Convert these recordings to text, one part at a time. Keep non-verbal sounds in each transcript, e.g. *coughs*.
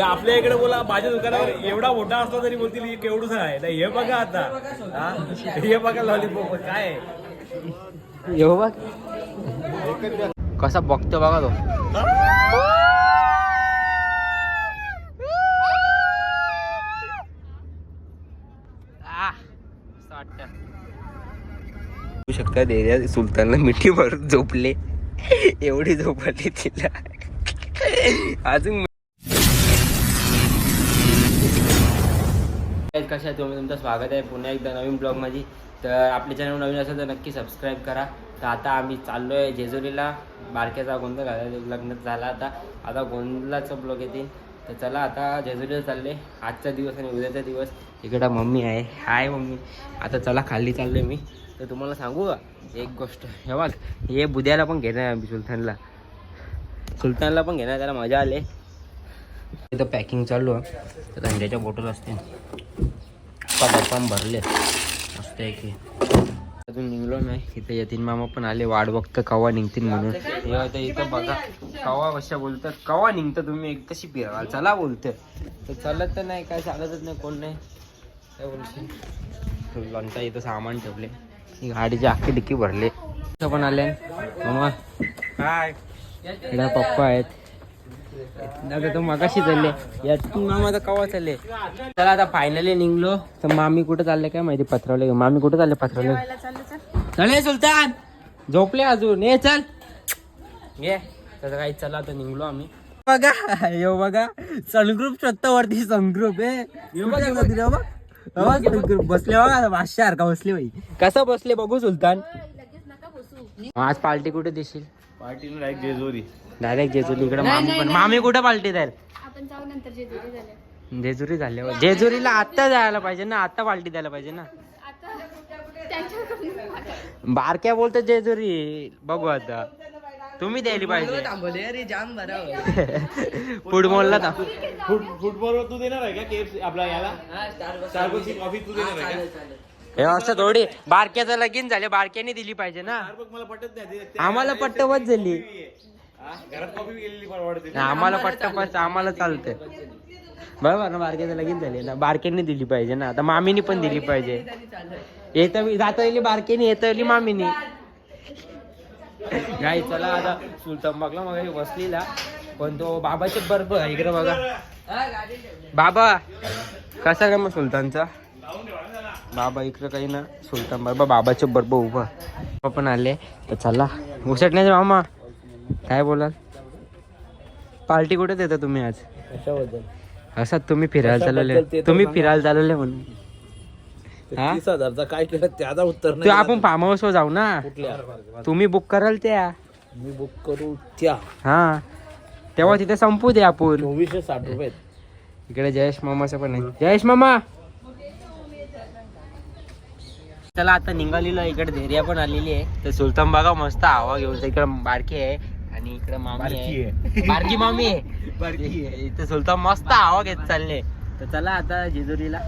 आपल्या इकडे बोला माझ्या दुकानावर एवढा मोठा असला तरी बोलतील हे केवढूच आहे नाही, हे बघा आता हा? हे बघा लॉलीपॉप काय आहे? येऊ बघ कसा बघतो बघा तो आह, मस्त वाटतं. बघू शकता देऱ्या सुलतानला मिठी मारून झोपले एवढी झोपली तिला अजून कशा तुम्ही तुमचं स्वागत आहे. पुन्हा एकदा नवीन ब्लॉगमध्ये. तर आपले चॅनल नवीन असेल तर नक्की सबस्क्राईब करा. तर आता आम्ही चाललो आहे जेजुरीला. बारक्याचा गोंधळ घाला लग्न झाला आता. आता गोंधळाचं ब्लॉग येतील तर चला आता जेजुरीला चालले आजचा दिवस आणि उद्याचा दिवस. इकडं मम्मी आहे. Hi mummy. आता चला खाली चाललो मी. तर तुम्हाला सांगू का? एक गोष्ट. हे बघ. हे बुद्याला पण घेणार आहे आम्ही सुलतानला. सुलतानला पण घेणार त्याला मजा आले. तिथं पॅकिंग चालू आहे. तर थंड्याच्या बॉटल असते डब्बा भरले. मस्त आहे की अजून निघलो नाही. इथे यतीन मामा पण आले. वाट बघतं कवा निघतील म्हणून. इथं बघा. कवा कशा बोलतात. कवा निघतं तुम्ही? एक तशी फिराल चला बोलतं तर चालत तर नाही. काय चालतच नाही. कोण नाही? काय बोलशील? लंचा इथं सामान ठेवले. ही गाडीची अख्खी डिक्की भरले. पण आले. मामा. काय इकडे पप्पा आहेत. दादा तो मगाशी चालले. यातून मामा कवा चालले? चला आता फायनली निघलो. तर मामी कुठे चालले काय माहिती? पथरवले मामी कुठे चालले? पथरवले चले सुलतान! झोपले अजून. ये चल. ये. तर काही चला आता निघलो आम्ही. बघा यो बघा. सनग्रुप वरती सनग्रुप आहे बसले बघा. भाष्यार का बसले बाई. कसं बसले बघू सुलतान? आज पार्टी कुठे देशील? पार्टीला डायरेक्ट जेजुरी. डायरेक्ट जेजुरी. इकडे मामी पण मामी कुठे आपण जाऊ नंतर जेजुरी झाले जेजुरी झाल्यावर. जेजुरीला आत्ता जायला पाहिजे ना आता पार्टी द्यायला पाहिजे ना. आता त्यांच्याकडून बारक्या बोलतो जेजुरी. बघू आता. तुम्ही द्यायला पाहिजे. *laughs* फुटबॉलला था फुटबॉल तू देणार आहे का? केएफसी आपला याला? कॉफी तू देणार आहे का? हे असं थोडी बारक्याचं लगीन झाले बारक्याने दिली पाहिजे ना. स्टारबक्स मला पटत नाही ते- ते- आम्हाला पट्टवत झाली. हा? घरात कॉफी गेलेली परवडते आम्हाला पट्टपच आम्हाला चालतंय. बरोबर ना बारक्याचं लगीन झाले ना बारक्याने दिली पाहिजे ना. आता मामीनी पण दिली पाहिजे. येतं जाता येईल बारकेनी येतं येईल मामीनी. नाही चला आता सुलतान बघला मग बसलेला पण तो बाबाचे बर्फ आहे इकडे बघा. बाबा कसा काय मग सुलतानचा? बाबा इकडे काही ना सुलतान बाबा बाबाचे बर्फ उभा. बाबा पण आले. तर चला. उसटण्याचे मामा. काय बोलाल? पार्टी कुठे देता तुम्ही आज? असं तुम्ही फिरायला चालवले तुम्ही फिरायला चालवले म्हणून? तीस हजारचा काय केलं? त्याचा उत्तर ते आपण फार्म हाऊस वर जाऊ ना. तुम्ही बुक कराल त्या. मी बुक करू त्या. हा. तेव्हा तिथे संपू दे आपण. चोवीसशे साठ रुपये. इकडे जयेश मामाचं पण आहे. जयेश मामा! चला आता निघालेलो. इकडे धैर्या पण आलेली आहे. तर सुलतान बघा मस्त हवा घेऊन. इकडे बारकी आहे आणि इकडे मामी बारकी आहे. बारकी मामी आहे. इथे सुलतान मस्त हवा घेत चालले. तर चला आता जेजुरीला.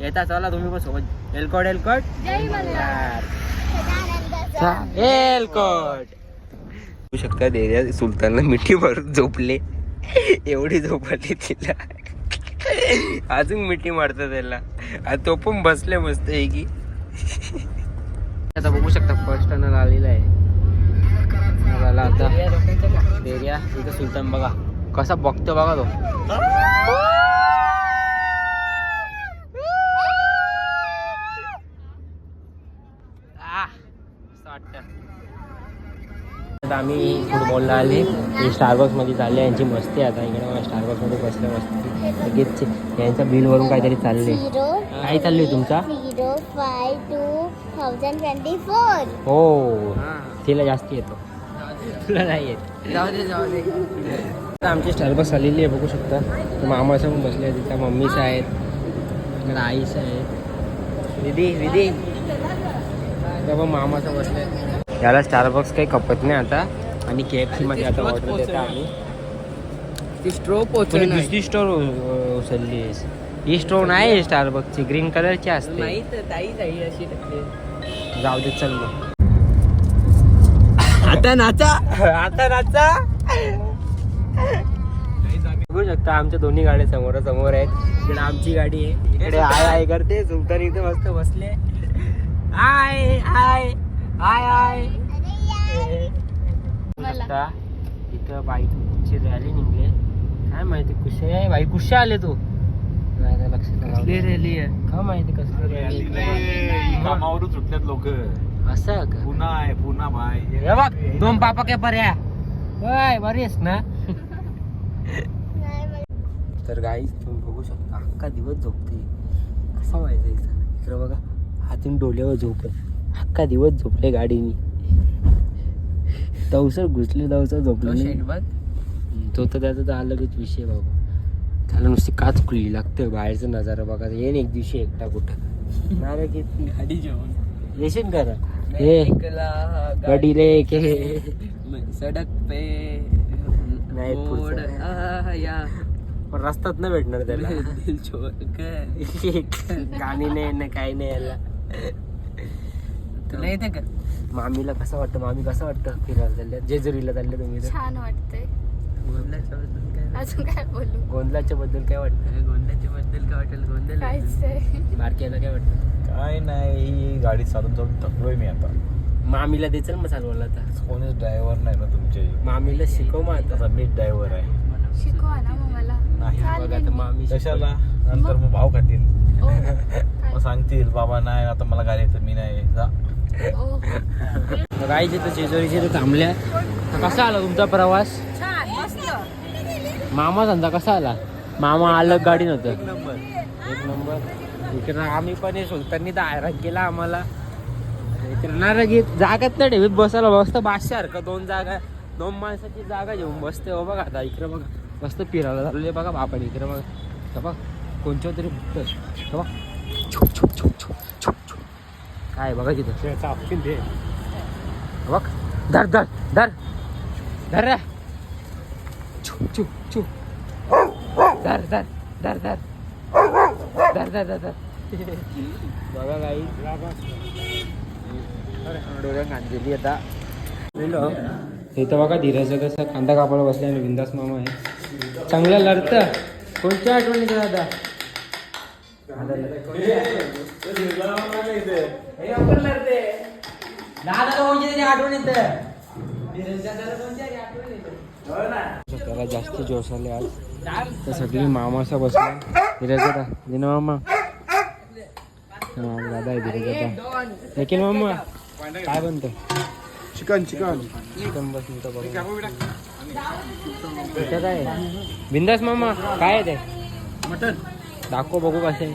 येता चला तुम्ही पण सोबत. एलकोट एलकोट. जय मल्हार. एलकोट. बघू शकता देऱ्या सुलतानला मिठी मारून झोपले. एवढी झोपली तिला. अजून मिठी मारतात त्याला. आणि तो पण बसले मस्त आहे की आता बघू शकता फर्स्ट टनल आलेला आहे. झाला आता. देऱ्या इथं सुलतान बघा. कसा बघतो बघा तो आह, मस्त वाटतं. आता आम्ही फुटबॉलला आले. हे स्टारबक्समध्ये चालले यांची मस्ती आता. इकडे मला स्टारबक्समध्ये बसले मस्ती. लगेच यांचा बिल वरून काहीतरी चालले काय चाललंय तुमचा? हो. तिला जास्ती येतो. तुला नाही येत. आता आमची स्टारबक्स आलेली आहे बघू शकता. मामाचं पण बसले तिथं मम्मीचं आहेत. आईचं आहे विधी विधी. त्या पण मामाचं बसले याला स्टारबक्स काही खपत नाही आता. आणि के एफमध्ये आता ऑर्डर देतो आम्ही. ती स्ट्रो तुम्ही दुसरी स्टोर उचलली ही स्टोर नाही स्टारबक्सची ग्रीन कलरची असते. नाही तर ताई ताई अशी टाकली जाऊ दे चल मग. *coughs* आता नाचा. आता नाचा. बघू शकता आमच्या दोन्ही गाड्या समोर समोर आहेत. इकडे आमची गाडी आहे. इकडे आय आय करते. सुलतान इथे मस्त बसले. I I. आय मला आता इथं बाईकची रॅली निघले. काय माहिती कुशे आहे? बाई कुशे आले तू? नाही लक्षात रॅली आहे? का माहिती कसली रॅली कामावरून सुटल्यात लोक. असं का? पुन्हा आहे पुन्हा भाई हे बघ दोन पापा काय पर्या होय बरी आहेस ना? तर गाई तुम्ही बघू शकता अख्खा दिवस झोपते. कसा व्हायचा इथं इकडं बघा हातीन डोल्यावर झोप अख्खा दिवस झोपले गाडीनी. दवसर घुसले दवसर झोपले. तो बघ. तर त्याचा तर अलगच विषय बाबा. त्याला नुसती काच खुलली लागतं बाहेरचा नजारा बघा. येईन एक दिवशी एकटा कुठं. नारळ घेतली गाडी जेवण. येशील करा हे एकला गाडी ले के सडक पे. नाही, पण रस्त्यात नाही भेटणार त्याला. *laughs* *laughs* गाणी नाही ना काही नाही याला. तुला येते का? मामीला कसं वाटतं? मामी कसं वाटतं? फिरायला चालल्या. जेजुरीला चालले तुम्ही तर. छान वाटतंय. गोंधळाच्या बद्दल काय अजून काय बोलू? गोंधळाच्या बद्दल काय वाटतं? गोंधळाच्या बद्दल काय वाटेल? गोंधळ काहीच नाही. बारक्याला काय वाटतं? काय नाही ही गाडी चालून चालून थकलोय मी आता. मामीला देचल मग चालवायला आता. कोणीच ड्रायव्हर नाही ना तुमचे. मामीला शिकव मग आता. आता मीच ड्रायव्हर आहे. शिकवा ना मग मला. नाही. बघ आता. मामी. कशाला? नंतर मग? भाव खातील. ओ, मग सांगतील बाबा नाही आता मला गाडी येतं मी नाही. जा. गाईचे तर जेजुरीचे तर थांबल्या कसा आला तुमचा प्रवास? मामा धंदा कसा आला? मामा अलग गाडी नव्हतं. एक नंबर. एक नंबर. इकडे आम्ही पण हे सुलताननी तर आयराग केला आम्हाला. इकडे नारगीत जागाच नाही ठेवीत बसायला मस्त बादशासारखं दोन जागा दोन माणसाची जागा घेऊन बसते. हो बघा आता इकडे बघा. मस्त फिरायला झालेले बघा बापाने इकडे बघा. बघ कोणच्या तरी बघ. काय बघा तिथं हे बघ धर धर धर धर रे छुक छुक छुक धर धर धर धर धर धर धर धर बघा काही डोळ्या कांदलेली आता इथं बघा धीराचं कसं कांदा कापायला बसले आणि बिंदास मामा आहे चांगलं लढतं कोणत्या आठवणीत दादा त्याला जास्त जोश आले आज. तर सगळी मामासा बसले. धीरज दादा दिना मामा. हा, दादा आहे धीरज दादा देखील मामा? काय बनतं? Chicken chicken. चिकन बस इथं काय? आहे? बिंदास मामा काय आहे ते? मटन. दाखव बघू कसे.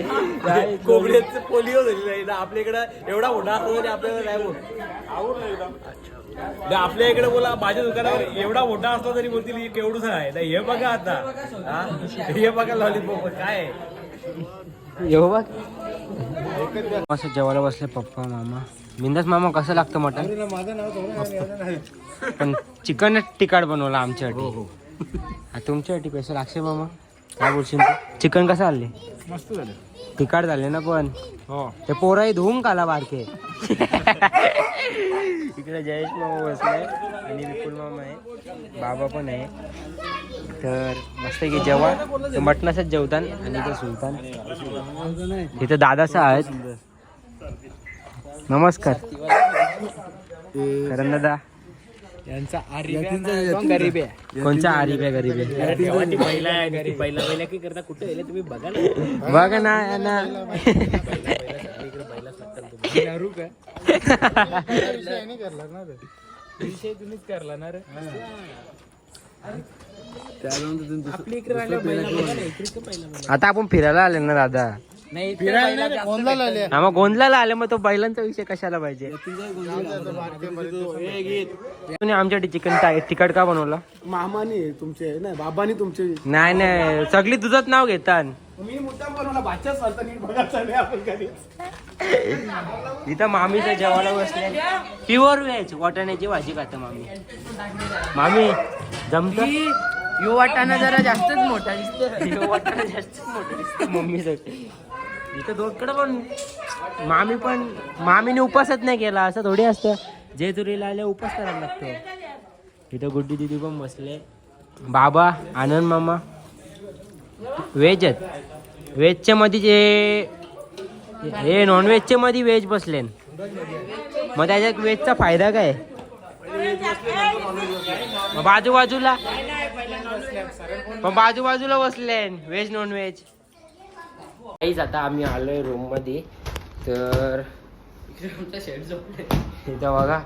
*laughs* कोंबड्याचं पोलिओ झालेलं आहे. ना आपल्या इकडं एवढा मोठा असतो तरी आपल्याला नाही बोल आवडलं एकदम नाही, आपल्या इकडे बोला माझ्या दुकानावर एवढा मोठा असला तरी बोलतील "हे केवढूच आहे. नाही, हे बघा आता. हा? हे बघा लॉलीपॉप काय आहे. येऊ बघ. असं जेवायला बसले पप्पा मामा. बिंदास मामा कसं लागतं मटन पण चिकन तिकाट बनवलं आमच्यासाठी हा, तुमच्यासाठी पैसे लागશે मामा? काय बोलशील तू? चिकन कसं आले मस्त झालं. तिकाट झाले ना पण. हो. ते पोराही धुवून काला बारके. *laughs* इकडे जयेश मामा बसलाय आणि विपुल मामा आहे. बाबा पण आहे. तर मस्त की जेव्हा ते मटणासच जेवतान आणि ते सुलतान. इथं दादासा आहेत. नमस्कार. करण दादा. यांचा गरीब आहे. कोणचा आरिब आहे गरीब आहे? पहिला पहिला पहिला की करता कुठे गेले? तुम्ही बघा ना. बघ ना ना. विषय तुम्हीच करला ना रे आता आपण फिरायला आले ना दादा. नाही हा मग गोंधळाला आले. मग तो बैलांचा विषय कशाला पाहिजे? तुम्ही आमच्यासाठी चिकन तिकट का बनवलं? मामाने तुमचे नाही बाबानी तुमचे. नाही नाही सगळी तुझंच नाव घेतात. मी मुद्दाम बनवला भाच्या चालतं नीट आपण कधी इथं मामीचं जेवायला बसले. प्युअर व्हेज वाटाण्याची भाजी खातं मामी. मामी जमत? यो वाटाणा जरा जास्तच मोठा दिसतो *laughs* वाटाणा जास्त मोठं दिसतं मम्मीसाठी इथं दोघकडं पण मामी पण मामीने उपासच नाही केला असं थोडी असतं. जेजुरीला आले उपास करायला लागतो. इथं गुड्डी दिदी पण बसले. बाबा आनंद मामा. व्हेज आहेत. व्हेजच्या मध्ये जे हे नॉनव्हेजच्या मध्ये व्हेज बसले. मग त्याच्यात व्हेजचा फायदा काय? मग बाजूबाजूला पण बाजूबाजूला बसले. व्हेज नॉन व्हेज काहीच आता आम्ही आलोय रूममध्ये. तर इथं बघा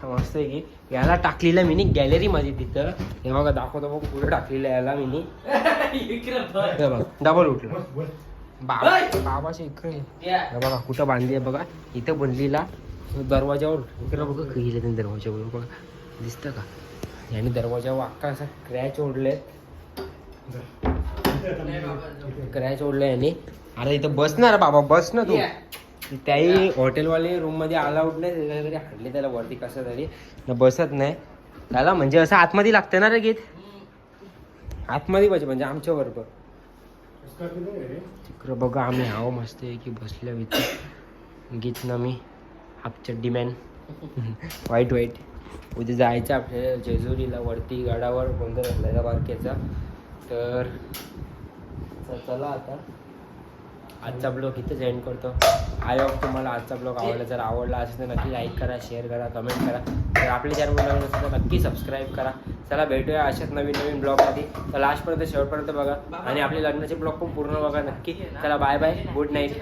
समजतंय की. याला टाकलेलं मिनी गॅलरी मध्ये तिथं. हे बघा दाखवतो बघ पुढे टाकलेलं याला मिनी बघ. डबल उठलं. बाबा बाबाच्या इकडे हे बघा कुठं बांधली आहे बघा. इथं बनलीला दरवाजावर. इकडं बघा गेले त्यांनी दरवाजावर बघा. दिसतं का? याने दरवाजावर अख्खा असा क्रॅच ओढले क्रॅच ओढलं याने. अरे इथं बसणार बाबा बस ना तू. त्याही हॉटेलवाले रूममध्ये अलाउड नाही त्याच्या तरी हाडले त्याला वरती कसं तरी. न बसत नाही. त्याला म्हणजे असं आतमध्ये लागतं ना रे गीत? आतमध्ये पाहिजे म्हणजे आमच्या बरोबर. तिकडं बघा आम्ही आहो मस्त की बसल्या इथे. गीत ना मी हाफ चड्डी मॅन वाईट वाईट. उद्या जायचं आपल्याला जेजुरीला वरती गडावर कोणतं घातलायचा बारक्याचा. तर तर चला आता. आजचा ब्लॉग इथेच एंड करतो. आय होप तुम्हाला आजचा ब्लॉग आवडला. जर आवडला असेल तर नक्की लाईक करा शेअर करा कमेंट करा. तर आपल्या चॅनल नवीन असेल तर नक्की सबस्क्राईब करा. चला भेटूया अशाच नवीन नवीन ब्लॉगमध्ये तर लास्टपर्यंत शेवटपर्यंत बघा. आणि आपले लग्नाचे ब्लॉग पण पूर्ण बघा नक्की. चला बाय बाय गुड नाईट